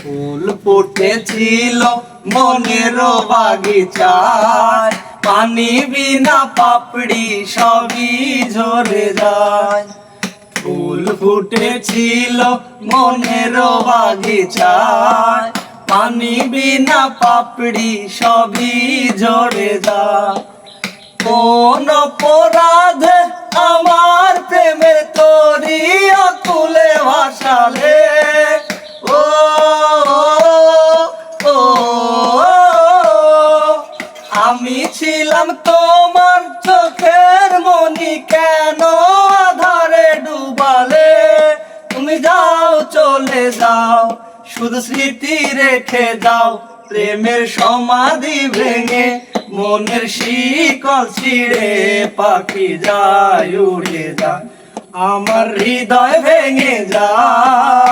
ফুল ফুটেছিল মনের বাগিচায়। পানি বিনা পাপড়ি সবই ঝরে যায়। ফুল ফুটেছিল মনের বাগিচায়। পানি বিনা পাপড়ি সবই ঝরে যায়। কোন অপরাধে আমি ছিলাম তোমার চোখের মনি কেন আধারে ডুবালে? তুমি যাও, চলে যাও, শুধু স্মৃতি রেখে যাও, প্রেমের সমাধি ভেঙে মনের শিকল ছিঁড়ে পাখি যায় উড়ে যায়, আমার হৃদয় ভেঙে যায়।